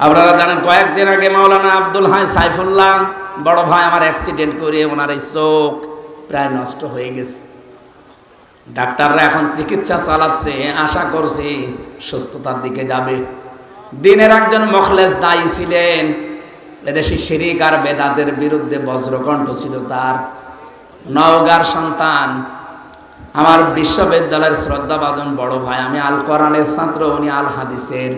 আপনারা জানেন, কয়েকদিন আগে মাওলানা আব্দুল হাই সাইফুল্লাহ বড় ভাই আমার অ্যাক্সিডেন্ট করে ওনার এই চোখ প্রায় নষ্ট হয়ে গেছে। ডাক্তাররা এখন চিকিৎসা চালাচ্ছে, আশা করছে সুস্থতার দিকে যাবে। দিনের একজন মখলেস দায়ী ছিলেন, এদেশি শিরিক আর বেদাতের বিরুদ্ধে বজ্রকণ্ঠ ছিল তার। নওগার সন্তান, আমার বিশ্ববিদ্যালয়ের শ্রদ্ধাভাজন বড় ভাই, আমি আল কোরআনের ছাত্র, উনি আল হাদিসের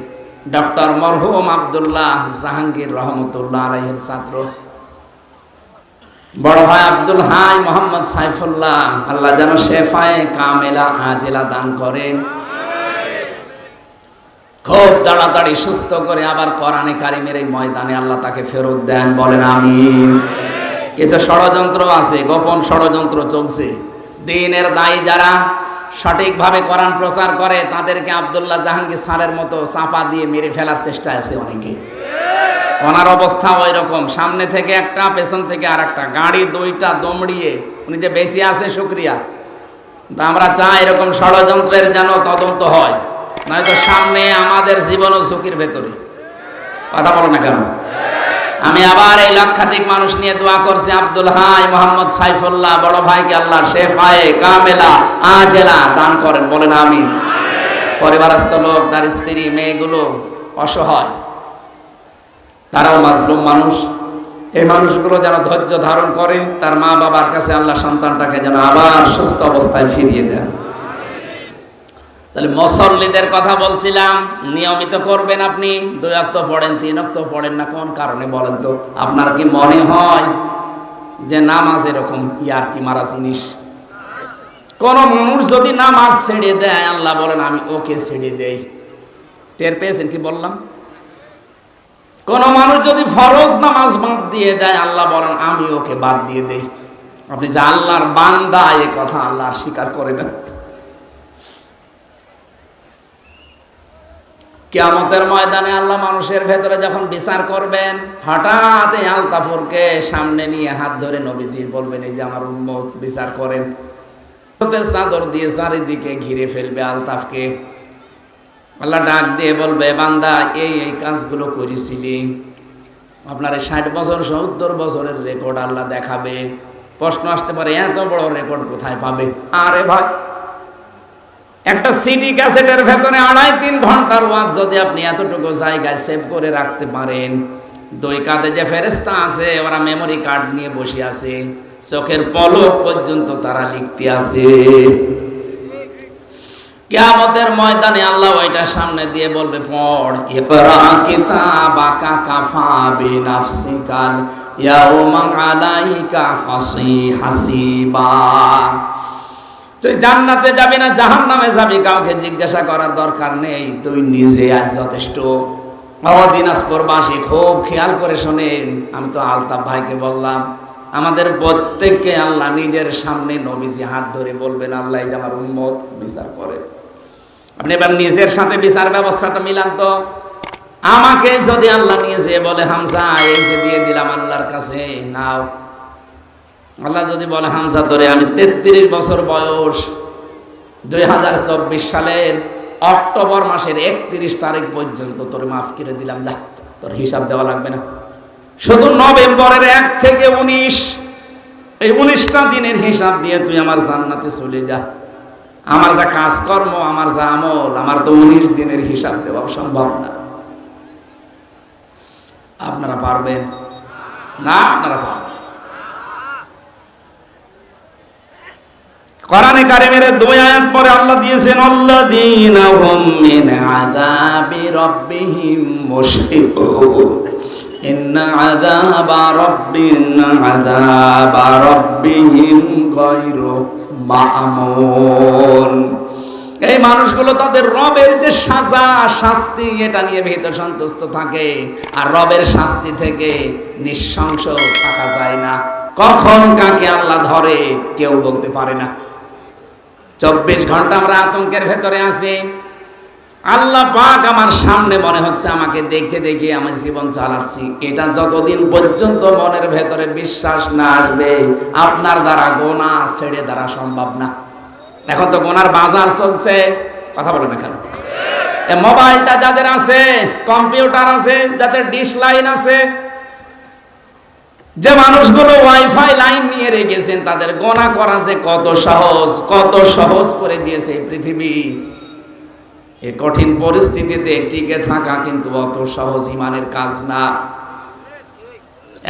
ডক্টর মরহুম আবদুল্লাহ জাহাঙ্গীর রহমতুল্লাহ আলহের ছাত্র। বড় ভাই আব্দুল হাই মোহাম্মদ সাইফুল্লাহ, আল্লাহ যেন শেফায়ে কামেলা আজেলা দান করেন। খুব তাড়াতাড়ি সুস্থ করে আবার কোরআনে কারিমের এই ময়দানে আল্লাহ তাকে ফেরত দেন, বলেন আমি কিছু ষড়যন্ত্র আছে, গোপন ষড়যন্ত্র চলছে। দিনের দায়ী যারা সঠিকভাবে কোরআন প্রচার করে, তাদেরকে আব্দুল্লাহ জাহাঙ্গীর সারের মতো চাপা দিয়ে মেরে ফেলার চেষ্টা আছে অনেকে। ওনার অবস্থা ওই রকম সামনে থেকে একটা, পেছন থেকে আর একটা গাড়ি দুইটা দমড়িয়ে, উনি যে বেশি আছে, শুক্রিয়া। তা আমরা চাই এরকম ষড়যন্ত্রের যেন তদন্ত হয়। নয়তো সামনে আমাদের জীবনও ঝুঁকির ভেতরে। কথা বলো না কেন? আমি আবার এই লক্ষাধিক মানুষ নিয়ে দোয়া করছি, আব্দুল হাই মোহাম্মদ সাইফুল্লাহ, বড় ভাইকে আল্লাহ শেফায়ে কামেলা, আজেলা দান করেন, বলেন আমি পরিবারস্থ লোক, তার স্ত্রী, মেয়েগুলো অসহায়। তারাও মাজলুম মানুষ। এই মানুষগুলো যেন ধৈর্য ধারণ করে তার মা বাবার কাছে আল্লাহ সন্তানটাকে যেন আবার সুস্থ অবস্থায় ফিরিয়ে দেন। তাহলে মসল্লিদের কথা বলছিলাম, নিয়মিত করবেন আপনি, দুই অক্ত পড়েন, তিন অক্ত পড়েন না, কোন কারণে বলেন তো? আপনার কি মনে হয় যে নামাজ এরকম ইয়ার কি মারা জিনিস? কোন মানুষ যদি নামাজ ছেড়ে দেয়, আল্লাহ বলেন, আমি ওকে ছেড়ে দেই। টের পেয়েছেন কি বললাম? কোন মানুষ যদি ফরজ নামাজ বাদ দিয়ে দেয়, আল্লাহ বলেন, আমি ওকে বাদ দিয়ে দেই। আপনি যে আল্লাহর বান্দা, এ কথা আল্লাহ স্বীকার করে না। কেয়ামতের ময়দানে আল্লাহ মানুষের ভেতরে যখন বিচার করবেন, হঠাৎ এই আলতাফরকে সামনে নিয়ে হাত ধরে নবীজি বলবেন, এই যে আমার উম্মত, বিচার করেন। চাদর দিয়ে চারিদিকে ঘিরে ফেলবে আলতাফকে। আল্লাহ ডাক দিয়ে বলবে, বান্দা, এই এই কাজগুলো করেছিলি। আপনার এই ষাট বছর, সত্তর বছরের রেকর্ড আল্লাহ দেখাবে। প্রশ্ন আসতে পারে, এত বড় রেকর্ড কোথায় পাবে? আরে ভাই একটা সিডি ক্যাসেটের ভেতরে আড়াই তিন ঘণ্টার ওয়াজ যদি আপনি এতটুকু জায়গায় সেভ করে রাখতে পারেন। দুই কাঁধে যে ফেরেস্তা আছে, ওরা মেমোরি কার্ড নিয়ে বসে আছে। চোখের পলক পর্যন্ত তারা লিখতে আছে। কিয়ামতের ময়দানে আল্লাহ ওইটা সামনে দিয়ে বলবে, পড় ইকরা কিতাবাকা কাফা বিনাফসিকাল ইয়াউমা আলাইকা হাসি হাসিবা তুই জান্নাতে যাবি না জাহান নামে যাবি, কাউকে জিজ্ঞাসা করার দরকার নেই। তুই নিজে আজ যথেষ্ট। দিনাজপুরবাসী খুব খেয়াল করে শোনেন। আমি তো আলতাফ ভাইকে বললাম, আমাদের প্রত্যেককে আল্লাহ নিজের সামনে নবীজি হাত ধরে বলবেন, আল্লাহ আমার উম্মত, বিচার করে। আপনি এবার নিজের সাথে বিচার ব্যবস্থাটা মিলান তো। আমাকে যদি আল্লাহ নিয়ে যে বলে হামসা এই যে দিয়ে দিলাম আল্লাহর কাছে, নাও। আল্লাহ যদি বলে হামসা ধরে আমি তেত্রিশ বছর বয়স, দুই হাজার চব্বিশ সালের অক্টোবর মাসের একত্রিশ তারিখ পর্যন্ত তোর মাফ করে দিলাম, যা, তোর হিসাব দেওয়া লাগবে না। শুধু নভেম্বরের এক থেকে উনিশ, এই উনিশটা দিনের হিসাব দিয়ে তুই আমার জান্নাতে চলে যা। আমার যা কাজকর্ম, আমার যা আমল, আমার তো উনিশ দিনের হিসাব দেওয়া সম্ভব না। আপনারা পারবেন? না, আপনারা পারবেন কোরআনে কারিমের দুই আয়াত পরে আল্লাহ দিয়েছেন, আল্লাযীনা হুম মিন আযাবি রাব্বিহিম মুশফিকুন। ইন্না আযাবা রাব্বিনা আযাবা রাব্বিহিম গায়রু মা'মুন। এই মানুষগুলো তাদের রবের যে সাজা, শাস্তি, এটা নিয়ে ভীত সন্তুষ্ট থাকে। আর রবের শাস্তি থেকে নিঃশংস থাকা যায় না। কখন কাকে আল্লাহ ধরে, কেউ বলতে পারে না। চব্বিশ ঘণ্টা আমরা আতঙ্কের ভেতরে আছি। আল্লাহ পাক আমার সামনে মনে হচ্ছে আমাকে দেখে দেখে আমি জীবন চালাচ্ছি। এটা যতদিন পর্যন্ত মনের ভেতরে বিশ্বাস না আসবে, আপনার দ্বারা গোনা ছেড়ে দ্বারা সম্ভব না। এখন তো গোনার বাজার চলছে। কথা বলেন এখানে। মোবাইলটা যাদের আছে, কম্পিউটার আছে, যাদের ডিশ লাইন আছে যে মানুষগুলো ওয়াইফাই লাইন নিয়ে রেখেছেন, তাদের গোনা করা যে কত সহজ কত সহজ করে দিয়েছে পৃথিবী। এই কঠিন পরিস্থিতিতে টিকে থাকা কিন্তু অত সহজ ইমানের কাজ না।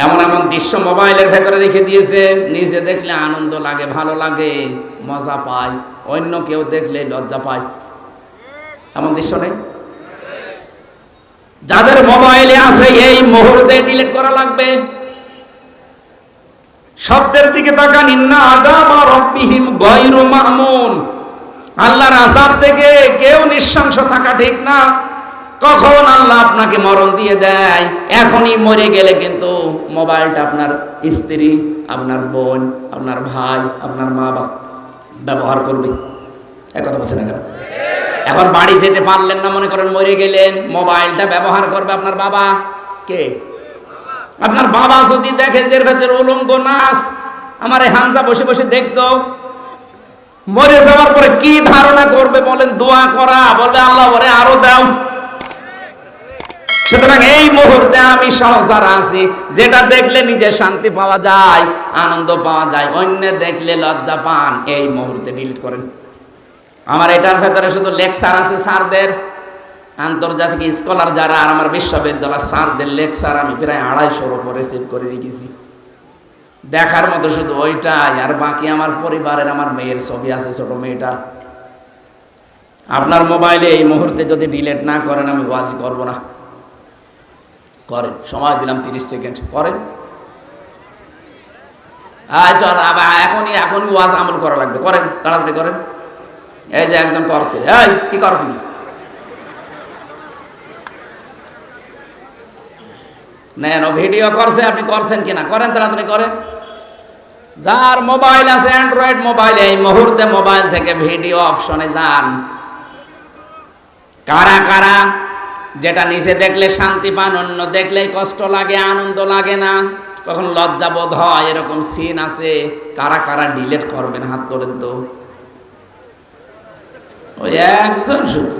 এমন এমন দৃশ্য মোবাইলের ভেতরে রেখে দিয়েছে, নিজে দেখলে আনন্দ লাগে, ভালো লাগে, মজা পায়, অন্য কেউ দেখলে লজ্জা পায়। এমন দৃশ্য নেই? যাদের মোবাইলে আছে, এই মুহূর্তে ডিলিট করা লাগবে। শব্দের দিকে তাকান, ইন্না আদামা রব্বিহিম গায়রু মামুন। আল্লাহর আযাব থেকে কেউ নিঃশংস থাকা ঠিক না। কখন আল্লাহ আপনাকে মরণ দিয়ে দেয়? এখনই মরে গেলে কিন্তু মোবাইলটা আপনার স্ত্রী, আপনার বোন, আপনার ভাই, আপনার মা বাবা ব্যবহার করবে। এক কথা বলছেন না কেন এখন বাড়ি যেতে পারলেন না, মনে করেন মরে গেলেন, মোবাইলটা ব্যবহার করবে আপনার বাবা। কে? আপনার বাবা যদি দেখে যে ভেতরে উলঙ্গ নাচ, আমার এই হামজা বসে বসে দেখতো, মরে যাওয়ার পরে কি ধারণা করবে বলেন, দোয়া করা, বলবে, আল্লাহ, ওরে আরও দাও। সুতরাং এই মুহূর্তে আমি সহসার আছি। যেটা দেখলে নিজে শান্তি পাওয়া যায়, আনন্দ পাওয়া যায়, অন্য দেখলে লজ্জা পান, এই মুহূর্তে ডিলিট করেন। আমার এটার ভেতরে শুধু লেকচার আছে স্যারদের। আন্তর্জাতিক স্কলার যারা আর আমার বিশ্ববিদ্যালয় স্যারদের লেকচার আমি প্রায় আড়াইশোর উপরে সেট করে রেখেছি। দেখার মতো শুধু ওইটাই, আর বাকি আমার পরিবারের আমার মেয়ের ছবি আছে ছোট মেয়েটা আপনার মোবাইলে এই মুহূর্তে যদি ডিলেট না করেন, আমি ওয়াজ করব না। করেন, সময় দিলাম তিরিশ সেকেন্ড করেন। আর এখনই এখনই ওয়াজ আমল করা লাগবে। করেন, তাড়াতাড়ি করেন। এই যে একজন করছে। এই, কি করবি নেন, ও ভিডিও করছে, আপনি করছেন কিনা? করেন তাড়াতাড়ি করেন। যার মোবাইল আছে অ্যান্ড্রয়েড মোবাইল এই মুহূর্তে মোবাইল থেকে ভিডিও অপশনে যান। কারা কারা? যেটা নিচে দেখলে শান্তি পান, অন্য দেখলে কষ্ট লাগে, আনন্দ লাগে না। কখন লজ্জা বোধ হয়, এরকম সিন আছে। কারা কারা ডিলেট করবেন, হাত তোলেন তো। ওই একজন শুধু।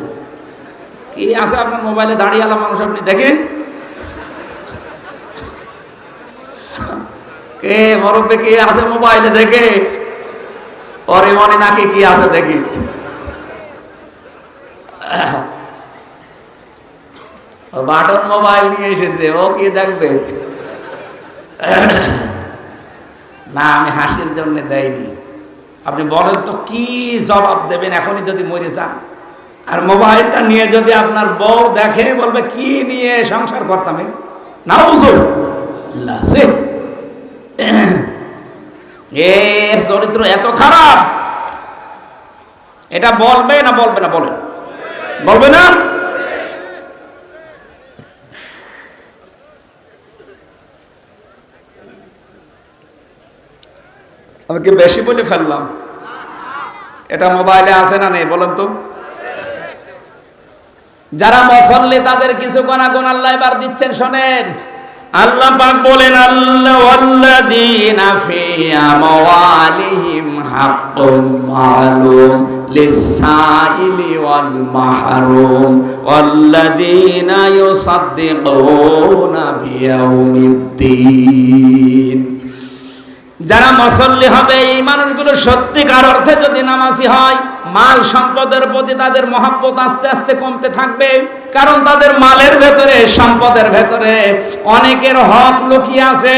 কি আছে আপনার মোবাইলে দাঁড়িয়ে আলা মানুষ, আপনি দেখেন? কে মরব্বে কি আছে মোবাইলে দেখে? পরে মনে নাকি কি আছে দেখি। বাটন মোবাইল নিয়ে এসেছে, ও কি দেখবে? না, আমি হাসির জন্য দেয়নি। আপনি বলেন তো, কি জবাব দেবেন? এখনই যদি মরে যান। আর মোবাইলটা নিয়ে যদি আপনার বউ দেখে, বলবে, কি নিয়ে সংসার করতাম না বুঝুন এর চরিত্র এত খারাপ। এটা বলবে না বলবে না, বলেন। বলবে না? আমি কি বেশি বলে ফেললাম? এটা মোবাইলে আছে না নেই, বলেন তো। যারা মসল্লি, তাদের কিছু গোনা গুণ আল্লাহ এবার দিচ্ছেন, শোনেন। আল্লাহ পাক বলেন আল্লাহ ওয়াল্লাযীনা ফি আমওয়ালিহিম হাক্কুম মালুম লিসাইলি ওয়াল মাহরুম ওয়াল্লাযীনা ইউসাদ্দিকুনা বিয়াউমিদ্দিন। যারা মুসল্লি হবে, এই মানুষগুলো সত্যিকার অর্থে যদি নামাজি হয় মাল সম্পদের প্রতি তাদের মহাব্বত আস্তে আস্তে কমতে থাকবে, কারণ তাদের মালের ভেতরে, সম্পদের ভেতরে অনেকের হক লুকিয়ে আছে।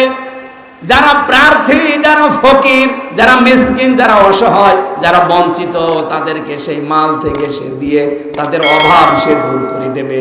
যারা প্রার্থী, যারা ফকির, যারা মিসকিন, যারা অসহায়, যারা বঞ্চিত, তাদেরকে সেই মাল থেকে সে দিয়ে তাদের অভাব সে দূর করে দেবে।